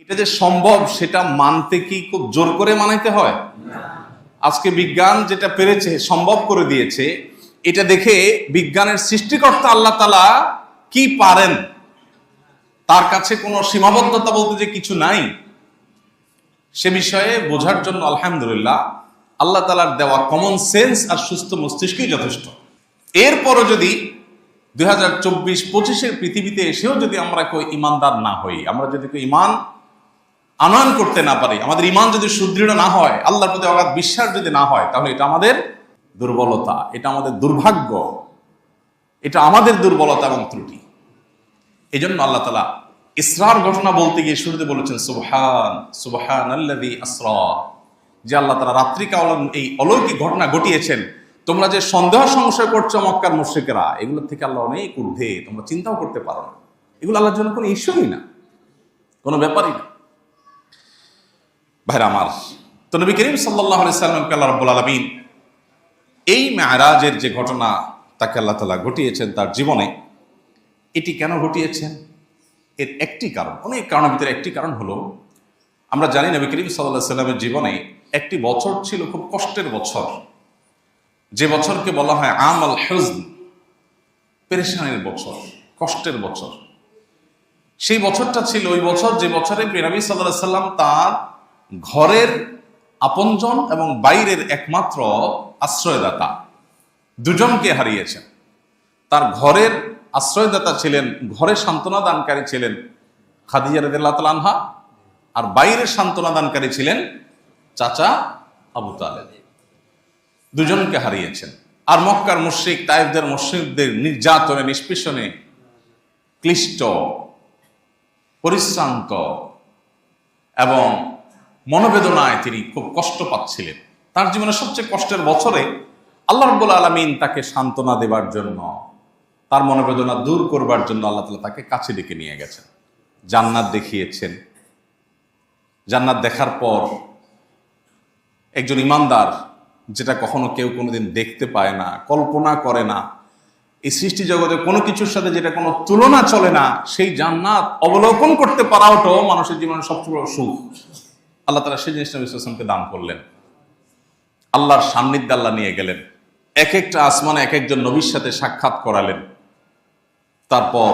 এটা যে সম্ভব, সেটা মানতে কি খুব জোর করে মানাইতে হয়? আজকে বিজ্ঞান যেটা পেরেছে, সম্ভব করে দিয়েছে, এটা দেখে বিজ্ঞানের সৃষ্টিকর্তা আল্লাহ তালা কি পারেন? তার কাছে কোনো সীমাবদ্ধতা বলতে যে কিছু নাই, সে বিষয়ে বোঝার জন্য আলহামদুলিল্লাহ, আল্লাহ তালার দেওয়া কমন সেন্স আর সুস্থ মস্তিষ্কই যথেষ্ট। এরপরও যদি দুই হাজার চব্বিশ পঁচিশের পৃথিবীতে এসেও যদি আমরা কেউ ইমানদার না হই, আমরা যদি কেউ ইমান আনয়ন করতে না পারি, আমাদের ইমান যদি সুদৃঢ় না হয়, আল্লাহর প্রতি অগাধ বিশ্বাস যদি না হয়, তাহলে এটা আমাদের দুর্বলতা, এটা আমাদের দুর্ভাগ্য, এটা আমাদের দুর্বলতা এবং ত্রুটি। এই জন্য আল্লাহ তালা ইসরার ঘটনা বলতে গিয়ে শুরুতে বলেছেন, সুবহান সুবহান আল্লাদি আসরা। যে আল্লাহ তালা রাত্রিকাল এই অলৌকিক ঘটনা ঘটিয়েছেন, তোমরা যে সন্দেহ সংশয় করছ মক্কার মুশ্রিকেরা, এগুলো থেকে আল্লাহ অনেক ঊর্ধ্বে, তোমরা চিন্তাও করতে পারো না। এগুলো আল্লাহর জন্য কোনো ইস্যুই না, কোনো ব্যাপারই না। ভাইরা আমার, তো নবী করিম সাল্লাহ সাল্লামকে আল্লাহ রব্বুল আলমিন এই মেয়ারাজের যে ঘটনা তাকে আল্লাহ তালা ঘটিয়েছেন তার জীবনে, এটি কেন ঘটিয়েছেন? এর একটি কারণ, অনেক কারণের ভিতরে একটি কারণ হলো, আমরা জানি নবী করিম সাল্লাহ সাল্লামের জীবনে একটি বছর ছিল খুব কষ্টের বছর। যে বছরকে বলা হয় আম আল হজন, পেরেশানের বছর, কষ্টের বছর। সেই বছরটা ছিল, ওই বছর যে বছরে নবী সাল্লাহ সাল্লাম তার ঘরের আপনজন এবং বাইরের একমাত্র আশ্রয়দাতা। দুজনকে হারিয়েছেন। তার ঘরের আশ্রয়দাতা ছিলেন, ঘরে সান্ত্বনা দানকারী ছিলেন খাদিজা রদুল্লাহ আর বাইরের সান্ত্বনা দানকারী ছিলেন চাচা আবু তালেব। দুজনকে হারিয়েছেন। আর মক্কার মুশ্রিক তাইফদের মুশ্রিকদের নির্যাতনে, নিষ্পেষণে ক্লিষ্ট, পরিশ্রান্ত এবং মনোবেদনায় তিনি খুব কষ্ট পাচ্ছিলেন। তার জীবনে সবচেয়ে কষ্টের বছরে আল্লাহ রব্বুল আলমিন তাকে সান্ত্বনা দেবার জন্য, তার মনোবেদনা দূর করবার জন্য আল্লাহ তালা তাকে কাছে ডেকে নিয়ে গেছেন। জান্নাত দেখিয়েছেন। জান্নাত দেখার পর একজন ইমানদার, যেটা কখনো কেউ কোনোদিন দেখতে পায় না, কল্পনা করে না, এই সৃষ্টি জগতে কোনো কিছুর সাথে যেটা কোনো তুলনা চলে না, সেই জান্নাত অবলোকন করতে পারাওটাও মানুষের জীবনে সবচেয়ে বড় সুখ। আল্লাহ তালা সেই জিনিসটা ইসলামকে দান করলেন। আল্লাহর সান্নিধ্য আল্লাহ নিয়ে গেলেন। এক একটা আসমানে এক একজন নবীর সাথে সাক্ষাৎ করালেন। তারপর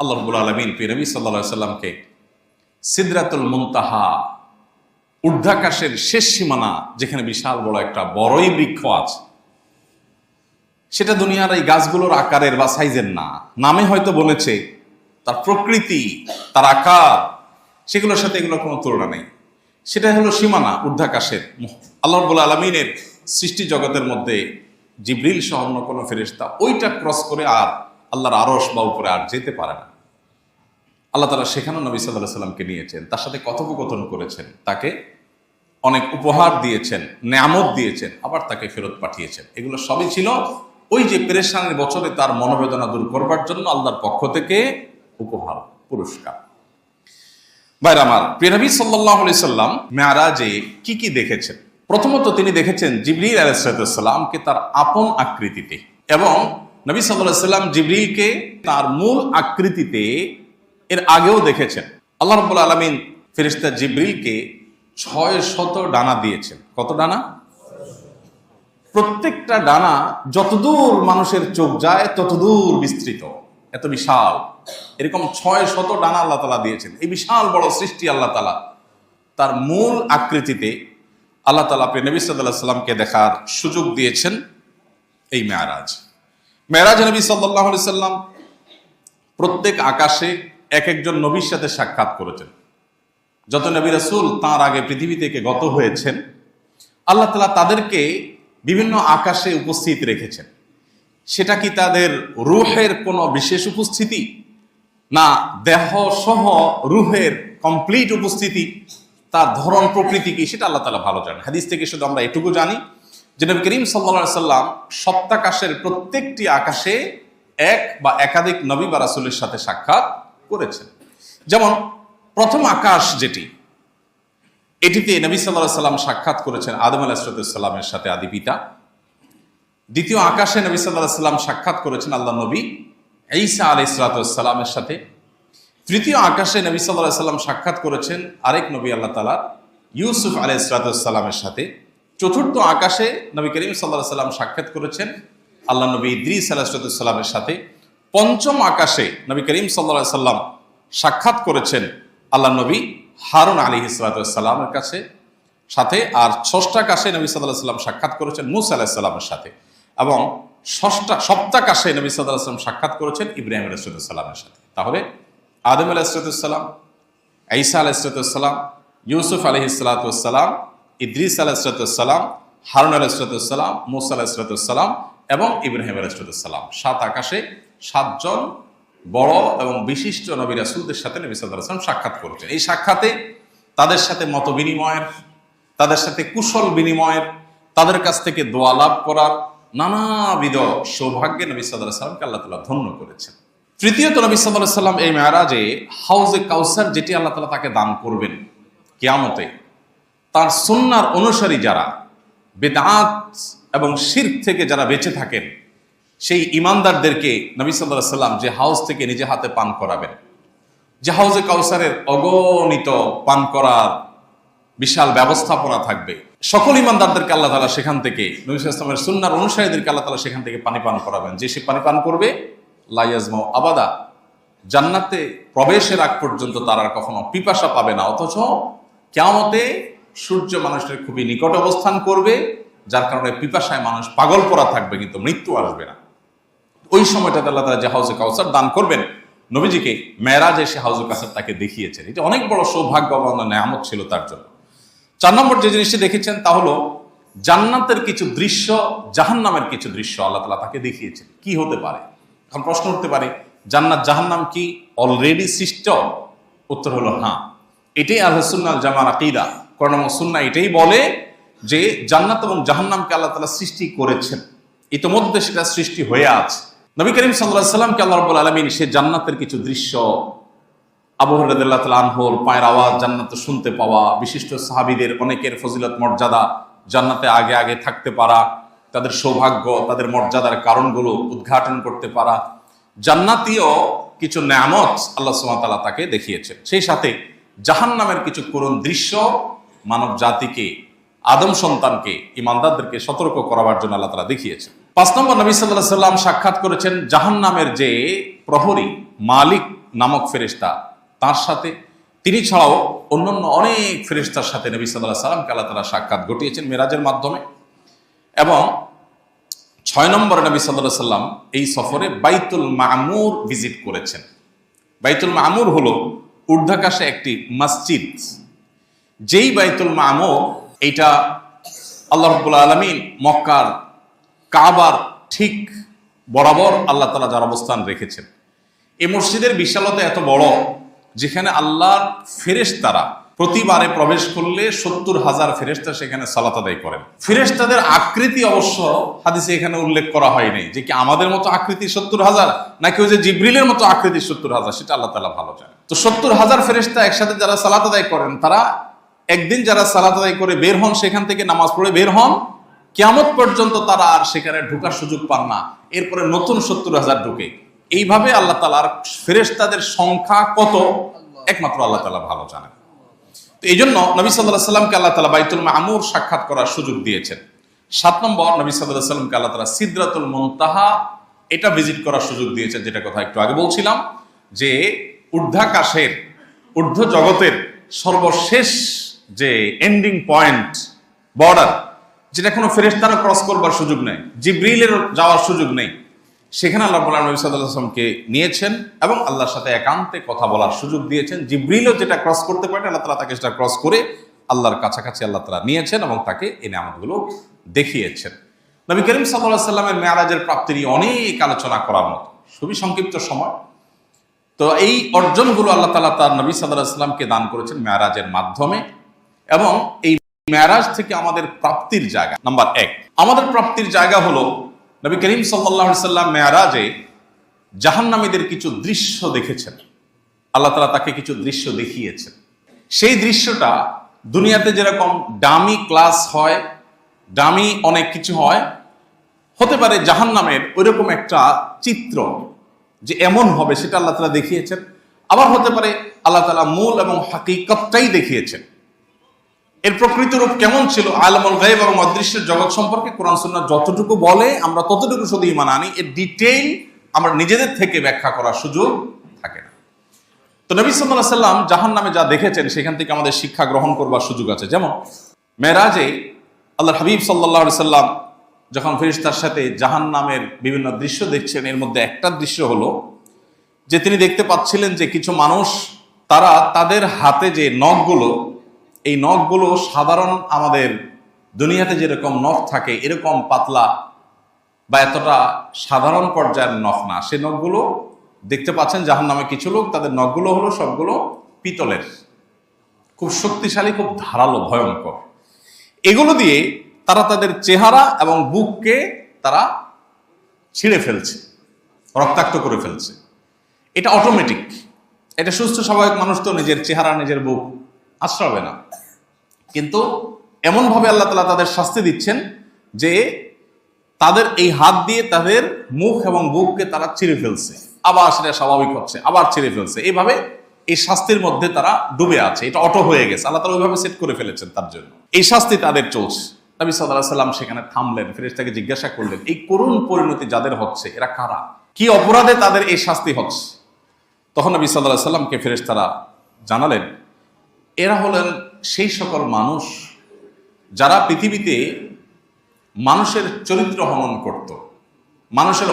আল্লাহ রবুল আলমিন পিরবি সাল্লা সাল্লামকে সিদরাতুল মুনতাহা ঊর্ধ্বাকাশের শেষ সীমানা, যেখানে বিশাল বড় একটা বড়ই বৃক্ষ আছে, সেটা দুনিয়ার এই গাছগুলোর আকারের বা সাইজের না। নামে হয়তো বলেছে, তার প্রকৃতি, তার আকার, সেগুলোর সাথে এগুলোর কোনো তুলনা নেই। সেটা হলো সীমানা, ঊর্ধ্বাকাশের আল্লাহ রবুল আলমিনের সৃষ্টি জগতের মধ্যে জিব্রিল সহ অন্য কোনো ফেরেস্তা ওইটা ক্রস করে আর আল্লাহর আরস বা উপরে আর যেতে পারে না। আল্লাহ তালা সেখানেও নবী সাল্লাহ সাল্লামকে নিয়েছেন, তার সাথে কথোপকথন করেছেন, তাকে অনেক উপহার দিয়েছেন, নেয়ামত দিয়েছেন, আবার তাকে ফেরত পাঠিয়েছেন। এগুলো সবই ছিল ওই যে পেরেশানের বছরে তার মনোবেদনা দূর করবার জন্য আল্লাহর পক্ষ থেকে উপহার, পুরস্কার। ভাইর আমার প্রিয়নবী সাল্লাহ সাল্লাম মেয়ারাজে কি কি দেখেছেন? প্রথমত তিনি দেখেছেন জিবরিল আলাইসালামকে তার আপন আকৃতিতে এবং নবী সাল্লাহ সাল্লাম জিবরিলকে তার মূল আকৃতিতে এর আগেও দেখেছেন। আল্লাহ রব্বুল আলমিন ফেরিস্তা জিবরিলকে ছয় শত ডানা দিয়েছেন। কত ডানা? প্রত্যেকটা ডানা যতদূর মানুষের চোখ যায় ততদূর বিস্তৃত। এত বিশাল। এরকম ছয় শত ডানা আল্লাহ তালা দিয়েছেন। এই বিশাল বড় সৃষ্টি আল্লাহ তালা। তার মূল আকৃতিতে আল্লাহ তালা প্রিয় নবী সাল্লাহ সাল্লামকে দেখার সুযোগ দিয়েছেন এই মেয়ারাজ। মেয়ারাজ নবী সাল্লাহ সাল্লাম প্রত্যেক আকাশে এক একজন নবীর সাথে সাক্ষাৎ করেছেন। যত নবী রসুল তাঁর আগে পৃথিবী থেকে গত হয়েছেন, আল্লাহ তালা তাদেরকে বিভিন্ন আকাশে উপস্থিত রেখেছেন। সেটা কি তাদের রুহের কোনো বিশেষ উপস্থিতি? না, দেহ সহ রুহের কমপ্লিট উপস্থিতি? তার ধরন প্রকৃতি কি? সেটা আল্লাহ তালা ভালো জানেন। হাদিস থেকে শুধু আমরা এটুকু জানি যে নবী করিম সাল্লা সাল্লাম সপ্তাকাশের প্রত্যেকটি আকাশে এক বা একাধিক নবী বা রাসুলের সাথে সাক্ষাৎ করেছেন। যেমন, প্রথম আকাশ যেটি, এটিতে নবী সাল্লাহ সাল্লাম সাক্ষাৎ করেছেন আদম আলাহিসাল্লামের সাথে আদি পিতা। দ্বিতীয় আকাশে নবী সাল্লাহ সাল্লাম সাক্ষাৎ করেছেন আল্লাহ নবী ঈসা আলি সালাতামের সাথে। তৃতীয় আকাশে নবী সাল্লাহ সাল্লাম সাক্ষাৎ করেছেন আরেক নবী আল্লাহ তালা ইউসুফ আলাই ইসলাতামের সাথে। চতুর্থ আকাশে নবী করিম সাল্লাহ সাল্লাম সাক্ষাৎ করেছেন আল্লাহ নবী ইদ্রিস আলাহিসাল্লামের সাথে। পঞ্চম আকাশে নবী করিম সাল্লাহ সাল্লাম সাক্ষাৎ করেছেন আল্লাহ নবী হারুন আলী ইসলাতামের কাছে। সাথে আর ষষ্ঠ আকাশে নবী সাল্লাহ সাল্লাম সাক্ষাৎ করেছেন মুসা আলাহিসাল্লামের সাথে। এবং ষষ্ঠ সপ্তাকাশে নবী সাল্লাম সাক্ষাৎ করেছেন ইব্রাহিম আলাইসাল্লামের সাথে। তাহলে আদম আলাহিসাল্লাম ঈসা আলাহিসাল্লাম ইউসুফ আলহিসাল্লাম ইদ্রিস আলাহিসাল্লাম হারুন আলাহিসাল্লাম মুসা আলাহিসাল্লাম এবং ইব্রাহিম আলাহিসাল্লাম সাত আকাশে সাতজন বড় এবং বিশিষ্ট নবী রাসুলদের সাথে নবী সাল্লাম সাক্ষাৎ করেছেন। এই সাক্ষাতে তাদের সাথে মত বিনিময়ের, তাদের সাথে কুশল বিনিময়ের, তাদের কাছ থেকে দোয়া লাভ করার নানাবিধ সৌভাগ্যে নবী সাল্লাহ সাল্লামকে আল্লাহ তালা ধন্য করেছেন। তৃতীয়ত নবী সাল্লাহ সাল্লাম এই মেয়ারাজে হাউজে কাউসার যেটি আল্লাহ তালা তাকে দান করবেন কেয়ামতে, তার সন্ন্যার অনুসারী যারা বেদাত এবং শির্ক থেকে যারা বেঁচে থাকেন, সেই ইমানদারদেরকে নবী সাল্লাহ সাল্লাম যে হাউস থেকে নিজে হাতে পান করাবেন। যে হাউজে কাউসারের অগণিত পান করার বিশাল ব্যবস্থাপনা থাকবে। সকল ইমানদারদেরকে আল্লাহ তালা সেখান থেকে, নবী সুন্নার অনুসারীদেরকে আল্লাহ তালা সেখান থেকে পানি পান করাবেন। যে সে পানি পান করবে লাইয়াজম আবাদা। জান্নাতে প্রবেশের আগ পর্যন্ত তারা কখনো পিপাসা পাবে না। অথচ কেমতে সূর্য মানুষের খুবই নিকট অবস্থান করবে, যার কারণে পিপাসায় মানুষ পাগল পরা থাকবে, কিন্তু মৃত্যু আসবে না। ওই সময়টাতে আল্লাহ তালা যে হাউজে কাউসার দান করবেন, নবীজিকে মেয়েরাজ এসে হাউজে কাউসার তাকে দেখিয়েছেন। এটা অনেক বড় সৌভাগ্য এবং নেয়ামত ছিল তার জন্য। চার নম্বর যে জিনিসটি দেখেছেন তা হলো, জান্নাতের কিছু দৃশ্য জাহান্নামের কিছু দৃশ্য আল্লাহ তালা তাকে দেখিয়েছেন। কি হতে পারে? এখন প্রশ্ন উঠতে পারে, জান্নাত জাহান্নাম কি অলরেডি সৃষ্ট? উত্তর হলো হ্যাঁ। এটাই আলহাসুন্নাল জামান আকিদা। করোনা সুন্না এটাই বলে যে জান্নাত এবং জাহান্নামকে আল্লাহ তালা সৃষ্টি করেছেন। ইতোমধ্যে সেটা সৃষ্টি হয়ে আছে। নবী করিম সাল্লাহ সাল্লামকে আল্লাহ রব্বুল আলমিন সে জান্নাতের কিছু দৃশ্য আবহরদুল্লাহ তাল আনহোর পায়ের আওয়াজ জান্নাতে শুনতে পাওয়া, বিশিষ্ট সাহাবিদের অনেকের ফজিলত মর্যাদা জান্নাতে আগে আগে থাকতে পারা, তাদের সৌভাগ্য, তাদের মর্যাদার কারণগুলো উদ্ঘাটন করতে পারা, জান্নাতীয় কিছু নামত আল্লাহ সুমাতালা তাকে দেখিয়েছেন। সেই সাথে জাহান নামের কিছু করুণ দৃশ্য মানব জাতিকে, আদম সন্তানকে, ইমানদারদেরকে সতর্ক করাবার জন্য আল্লাহ তালা দেখিয়েছেন। পাঁচ নম্বর নবী সাল্লাহ সাল্লাম সাক্ষাৎ করেছেন জাহান নামের যে প্রহরী মালিক নামক ফেরিস্তা তার সাথে তিনি ছাড়াও অন্যান্য অনেক ফেরিস্তার সাথে নবী সাল্লাহ সাল্লামকে আল্লাহ তালা সাক্ষাৎ ঘটিয়েছেন মেরাজের মাধ্যমে। এবং ছয় নম্বরে নবী সাল্লাহ সাল্লাম এই সফরে বাইতুল মামুর ভিজিট করেছেন। বাইতুল মামুর হলো ঊর্ধ্বাকাশে একটি মসজিদ। যেই বাইতুল মামুর, এইটা আল্লাহ রব্বুল আলমিন মক্কার কাবার ঠিক বরাবর আল্লাহ তালা যার অবস্থান রেখেছেন। এই মসজিদের বিশালতা এত বড় যেখানে আল্লাহর ফেরেশতারা প্রতিবারে প্রবেশ করলে সত্তর হাজার ফেরেশতা সেখানে সালাত আদায় করেন। ফেরেশতাদের আকৃতি অবশ্য হাদিসে এখানে উল্লেখ করা হয়নি যে কি আমাদের মতো আকৃতি সত্তর হাজার নাকি ওই যে জিব্রিলের মতো আকৃতি সত্তর হাজার, সেটা আল্লাহ তালা ভালো জানে। তো সত্তর হাজার ফেরেশতা একসাথে যারা সালাত আদায় করেন, তারা একদিন যারা সালাত আদায় করে বের হন, সেখান থেকে নামাজ পড়ে বের হন কেমত পর্যন্ত তারা আর সেখানে ঢোকার সুযোগ পান না। এরপরে নতুন সত্তর হাজার ঢুকে। এইভাবে আল্লাহ তালার ফেরেশতাদের সংখ্যা কত? একমাত্র আল্লাহ তালা ভালো জানেন। তো এই জন্য নবী সাল্লাহ সাল্লামকে আল্লাহ তালা বাইতুল মামুর সাক্ষাৎ করার সুযোগ দিয়েছেন। সাত নম্বর নবী সাল্লাহ সাল্লামকে আল্লাহ তালা সিদ্রাতুল মন্তাহা, এটা ভিজিট করার সুযোগ দিয়েছেন, যেটা কথা একটু আগে বলছিলাম, যে ঊর্ধ্বাকাশের, ঊর্ধ্ব জগতের সর্বশেষ যে এন্ডিং পয়েন্ট বর্ডার যেটা কোনো ফেরেস্তারা ক্রস করবার সুযোগ নেই, জিব্রিলের যাওয়ার সুযোগ নেই সেখানে আল্লাহ বলার নবী সাল্লামকে নিয়েছেন এবং আল্লাহর সাথে একান্তে কথা বলার সুযোগ দিয়েছেন। জিব্রিলও যেটা ক্রস করতে পারেন, আল্লাহ তালা তাকে সেটা ক্রস করে আল্লাহর কাছাকাছি আল্লাহ তালা নিয়েছেন এবং তাকে এই নামগুলো দেখিয়েছেন। নবী করিম সাল্লাহ সাল্লামের মেয়ারাজের প্রাপ্তি নিয়ে অনেক আলোচনা করার মতো। খুবই সংক্ষিপ্ত সময়। তো এই অর্জনগুলো আল্লাহ তালা তার নবী সাল্লাহ সাল্লামকে দান করেছেন মেয়ারাজের মাধ্যমে এবং এই মেয়ারাজ থেকে আমাদের প্রাপ্তির জায়গা। নাম্বার এক, আমাদের প্রাপ্তির জায়গা হলো নবী করিম সাল্লাম মেয়ারাজে জাহান্নামীদের কিছু দৃশ্য দেখেছেন। আল্লাহ তালা তাকে কিছু দৃশ্য দেখিয়েছেন। সেই দৃশ্যটা দুনিয়াতে যেরকম ডামি ক্লাস হয়, ডামি অনেক কিছু হয়, হতে পারে জাহান্নামের ওইরকম একটা চিত্র যে এমন হবে সেটা আল্লাহ তালা দেখিয়েছেন। আবার হতে পারে আল্লাহ তালা মূল এবং হাকিকতটাই দেখিয়েছেন। এর প্রকৃত রূপ কেমন ছিল? আলমুল গাইব এবং অদৃশ্যের জগৎ সম্পর্কে কোরআন সুন্নাহ যতটুকু বলে, আমরা ততটুকু শুধু ইমান আনি, এর ডিটেইল আমরা নিজেদের থেকে ব্যাখ্যা করার সুযোগ থাকে না। তো নবী সাল্লাহ সাল্লাম জাহান নামে যা দেখেছেন, সেখান থেকে আমাদের শিক্ষা গ্রহণ করবার সুযোগ আছে। যেমন, মেরাজে আল্লাহ হাবিব সাল্লাহ সাল্লাম যখন ফেরিস্তার সাথে জাহান নামের বিভিন্ন দৃশ্য দেখছেন, এর মধ্যে একটা দৃশ্য হলো যে তিনি দেখতে পাচ্ছিলেন যে কিছু মানুষ, তারা তাদের হাতে যে নখগুলো এই নখগুলো সাধারণ আমাদের দুনিয়াতে যেরকম নখ থাকে, এরকম পাতলা বা এতটা সাধারণ পর্যায়ের নখ না। সে নখগুলো দেখতে পাচ্ছেন যাহার নামে কিছু লোক, তাদের নখগুলো হলো সবগুলো পিতলের। খুব শক্তিশালী, খুব ধারালো, ভয়ঙ্কর। এগুলো দিয়ে তারা তাদের চেহারা এবং বুককে তারা ছিঁড়ে ফেলছে, রক্তাক্ত করে ফেলছে। এটা অটোমেটিক এটা সুস্থ, স্বাভাবিক মানুষ তো নিজের চেহারা, নিজের বুক আশ্রাবে না। কিন্তু এমনভাবে আল্লাহ তালা তাদের শাস্তি দিচ্ছেন যে তাদের এই হাত দিয়ে তাদের মুখ এবং বুককে তারা ছিঁড়ে ফেলছে। আবার সেটা স্বাভাবিক হচ্ছে, আবার ছিঁড়ে ফেলছে। এইভাবে এই শাস্তির মধ্যে তারা ডুবে আছে, এটা অটো হয়ে গেছে। আল্লাহ তালা ওইভাবে সেট করে ফেলেছেন তার জন্য। এই শাস্তি তাদের চলছে। নবী সাল্লাহ সাল্লাম সেখানে থামলেন, ফেরেশতাকে জিজ্ঞাসা করলেন, এই করুণ পরিণতি যাদের হচ্ছে, এরা কারা? কি অপরাধে তাদের এই শাস্তি হচ্ছে? তখন নবী সাল্লাহ সাল্লামকে ফেরেশতারা জানালেন এরা হলেন সেই সকল মানুষ যারা পৃথিবীতে মানুষের চরিত্র হনন করত মানুষের